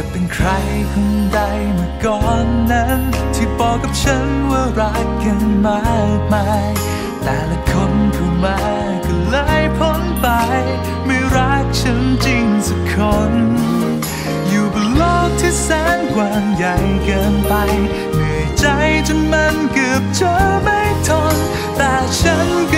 จะเป็นใครคนใดเมื่อก่อนนั้น ที่บอกกับฉันว่ารักกันมากมาย แต่ละคนเข้ามาก็เลยพ้นไป ไม่รักฉันจริงสักคน อยู่บนโลกที่แสนกว้างใหญ่เกินไป เหนื่อยใจจนมันเกือบจะไม่ทน แต่ฉันก็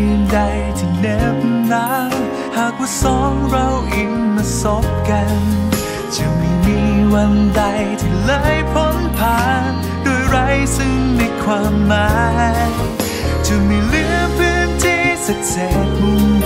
คืนใดที่เน็บหนาวหากว่าสองเราอิงมาสบกัน จะไม่มีวันใดที่เลยพ้นผ่านโดยไร้ซึ่งในความหมาย จะไม่เหลือพื้นที่สักเศษมุม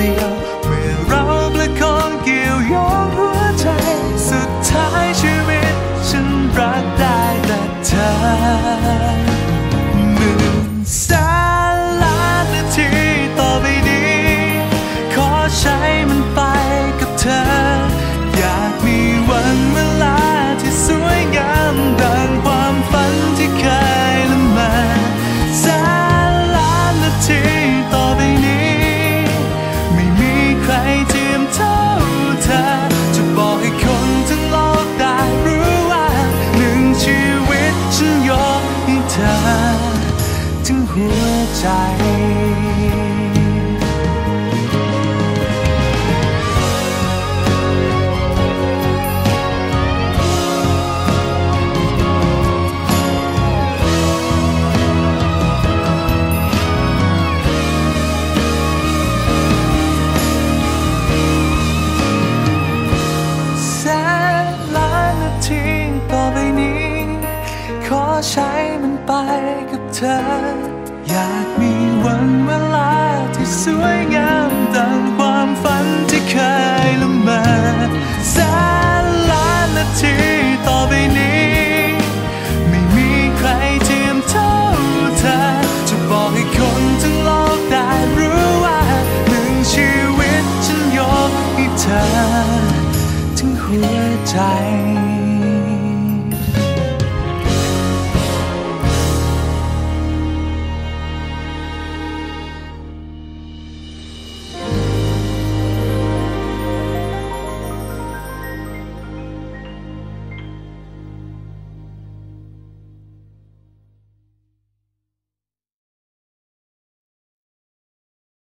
ถึงหัวใจ แสนล้านนาทีต่อไปนี้ ขอใช้ มัน